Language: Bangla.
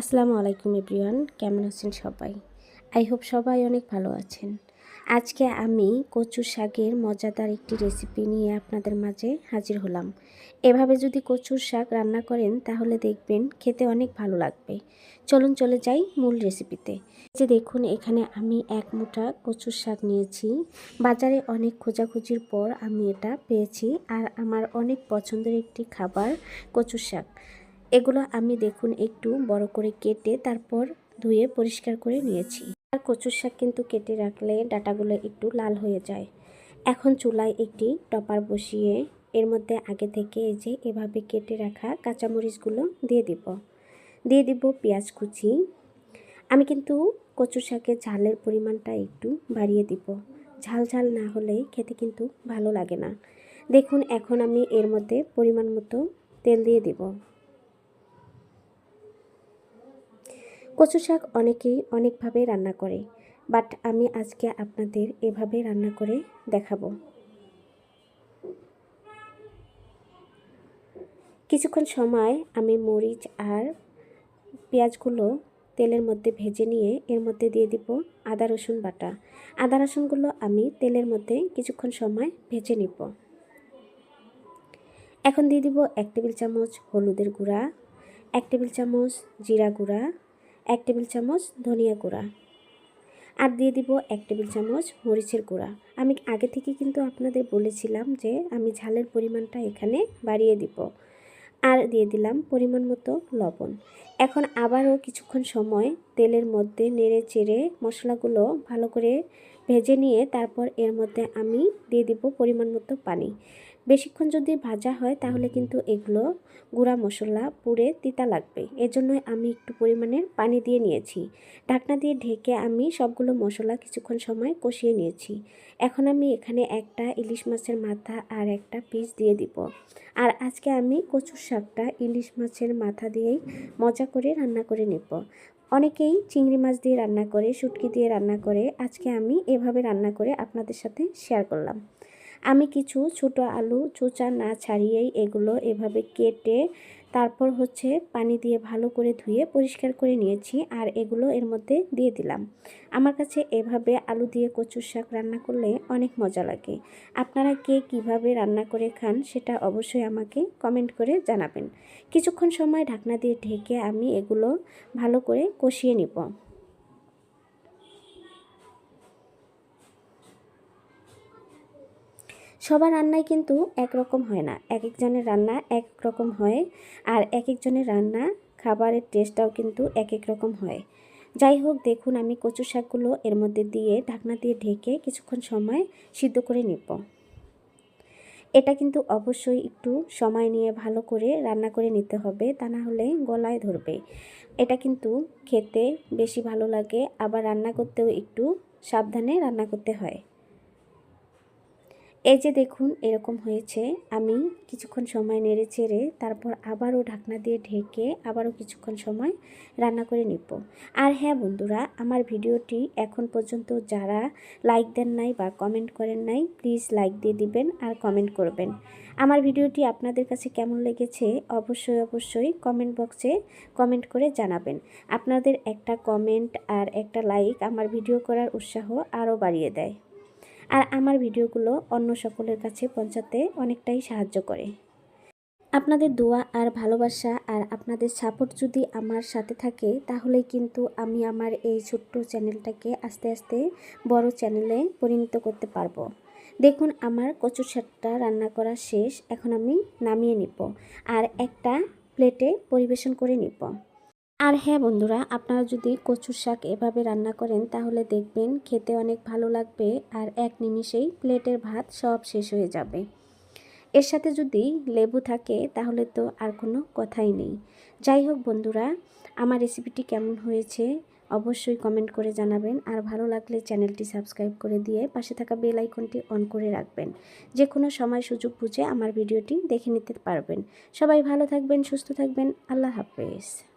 আসসালামু আলাইকুম এভরিওয়ান, কেমন আছেন সবাই? আই হোপ সবাই অনেক ভালো আছেন। আজকে আমি কচু শাকের মজাদার একটি রেসিপি নিয়ে আপনাদের মাঝে হাজির হলাম। এভাবে যদি কচুর শাক রান্না করেন, তাহলে দেখবেন খেতে অনেক ভালো লাগবে। চলুন চলে যাই মূল রেসিপিতে। যে দেখুন, এখানে আমি এক মুঠা কচুর শাক নিয়েছি। বাজারে অনেক খোঁজাখুঁজির পর আমি এটা পেয়েছি, আর আমার অনেক পছন্দের একটি খাবার কচুর শাক। এগুলো আমি দেখুন একটু বড় করে কেটে তারপর ধুয়ে পরিষ্কার করে নিয়েছি। আর কচুর শাক কিন্তু কেটে রাখলে ডাটাগুলো একটু লাল হয়ে যায়। এখন চুলায় একটি টপার বসিয়ে এর মধ্যে আগে থেকে এই যে এভাবে কেটে রাখা কাঁচামরিচগুলো দিয়ে দিব। দিয়ে দিব পেঁয়াজ কুচি। আমি কিন্তু কচু শাকের ঝালের পরিমাণটা একটু বাড়িয়ে দিব। ঝাল ঝাল না হলে খেতে কিন্তু ভালো লাগে না। দেখুন, এখন আমি এর মধ্যে পরিমাণ মতো তেল দিয়ে দিব। কচু শাক অনেকেই অনেকভাবে রান্না করে, বাট আমি আজকে আপনাদের এভাবে রান্না করে দেখাবো। কিছুক্ষণ সময় আমি মরিচ আর পেঁয়াজগুলো তেলের মধ্যে ভেজে নিয়ে এর মধ্যে দিয়ে দিব আদা রসুন বাটা। আদা রসুনগুলো আমি তেলের মধ্যে কিছুক্ষণ সময় ভেজে নিব। এখন দিয়ে দিব এক টেবিল চামচ হলুদের গুঁড়া, এক টেবিল চামচ জিরা গুঁড়া এক টেবিল চামচ ধনিয়া গুঁড়া। আর দিয়ে দিব এক টেবিল চামচ মরিচের গুঁড়া। আমি আগে থেকে কিন্তু আপনাদের বলেছিলাম যে আমি ঝালের পরিমাণটা এখানে বাড়িয়ে দিব। আর দিয়ে দিলাম পরিমাণ মতো লবণ। এখন আবারও কিছুক্ষণ সময় তেলের মধ্যে নেড়ে চেড়ে মশলাগুলো ভালো করে ভেজে নিয়ে তারপর এর মধ্যে আমি দিয়ে দিব পরিমাণ মতো পানি। বেশিক্ষণ যদি ভাজা হয় তাহলে কিন্তু এগুলো গুঁড়া মশলা পুড়ে তিতা লাগবে। এজন্যই আমি একটু পরিমাণের পানি দিয়ে নিয়েছি। ঢাকনা দিয়ে ঢেকে আমি সবগুলো মশলা কিছুক্ষণ সময় কষিয়ে নিয়েছি। এখন আমি এখানে একটা ইলিশ মাছের মাথা আর একটা পিস দিয়ে দিব। আর আজকে আমি কচুর শাকটা ইলিশ মাছের মাথা দিয়েই মজা করে রান্না করে নেব। অনেকেই চিংড়ি মাছ দিয়ে রান্না করে শুটকি দিয়ে রান্না করে আজকে আমি এভাবে রান্না করে আপনাদের সাথে শেয়ার করলাম। আমি কিছু ছোট আলু, চোচা না ছাড়িয়েই এগুলো এভাবে কেটে তারপর হচ্ছে পানি দিয়ে ভালো করে ধুয়ে পরিষ্কার করে নিয়েছি আর এগুলো এর মধ্যে দিয়ে দিলাম। আমার কাছে এভাবে আলু দিয়ে কচুর শাক রান্না করলে অনেক মজা লাগে। আপনারা কে কীভাবে রান্না করে খান সেটা অবশ্যই আমাকে কমেন্ট করে জানাবেন। কিছুক্ষণ সময় ঢাকনা দিয়ে ঢেকে আমি এগুলো ভালো করে কষিয়ে নিব। সবার রান্নাই কিন্তু একরকম হয় না। এক একজনের রান্না এক রকম হয় আর এক একজনের রান্না খাবারের টেস্টটাও কিন্তু এক এক রকম হয়। যাই হোক, দেখুন আমি কচু শাকগুলো এর মধ্যে দিয়ে ঢাকনা দিয়ে ঢেকে কিছুক্ষণ সময় সিদ্ধ করে নিব। এটা কিন্তু অবশ্যই একটু সময় নিয়ে ভালো করে রান্না করে নিতে হবে, তা না হলে গলায় ধরবে। এটা কিন্তু খেতে বেশি ভালো লাগে, আবার রান্না করতেও একটু সাবধানে রান্না করতে হয়। এই যে দেখুন, এরকম হয়েছে। আমি কিছুক্ষণ সময় নেড়ে চেড়ে তারপর আবারও ঢাকনা দিয়ে ঢেকে আবারও কিছুক্ষণ সময় রান্না করে নিব। আর হ্যাঁ বন্ধুরা, আমার ভিডিওটি এখন পর্যন্ত যারা লাইক দেন নাই বা কমেন্ট করেন নাই, প্লিজ লাইক দিয়ে দিবেন আর কমেন্ট করবেন। আমার ভিডিওটি আপনাদের কাছে কেমন লেগেছে অবশ্যই অবশ্যই কমেন্ট বক্সে কমেন্ট করে জানাবেন। আপনাদের একটা কমেন্ট আর একটা লাইক আমার ভিডিও করার উৎসাহ আরও বাড়িয়ে দেয়। আর আমার ভিডিওগুলো অন্য সকলের কাছে পৌঁছাতে অনেকটাই সাহায্য করে। আপনাদের দোয়া আর ভালোবাসা আর আপনাদের সাপোর্ট যদি আমার সাথে থাকে, তাহলেই কিন্তু আমি আমার এই ছোট্ট চ্যানেলটাকে আস্তে আস্তে বড় চ্যানেলে পরিণত করতে পারব। দেখুন, আমার কচুর শাকটা রান্না করা শেষ, এখন আমি নামিয়ে নিব আর একটা প্লেটে পরিবেশন করে নিব। আর হ্যাঁ বন্ধুরা, আপনারা যদি কচুর শাক এভাবে রান্না করেন, তাহলে দেখবেন খেতে অনেক ভালো লাগবে আর এক নিমিষেই প্লেটের ভাত সব শেষ হয়ে যাবে। এর সাথে যদি লেবু থাকে, তাহলে তো আর কোনো কথাই নেই। যাই হোক বন্ধুরা, আমার রেসিপিটি কেমন হয়েছে অবশ্যই কমেন্ট করে জানাবেন। আর ভালো লাগলে চ্যানেলটি সাবস্ক্রাইব করে দিয়ে পাশে থাকা বেল আইকনটি অন করে রাখবেন। যে কোনো সময় সুযোগ বুঝে আমার ভিডিওটি দেখে নিতে পারবেন। সবাই ভালো থাকবেন, সুস্থ থাকবেন। আল্লাহ হাফেজ।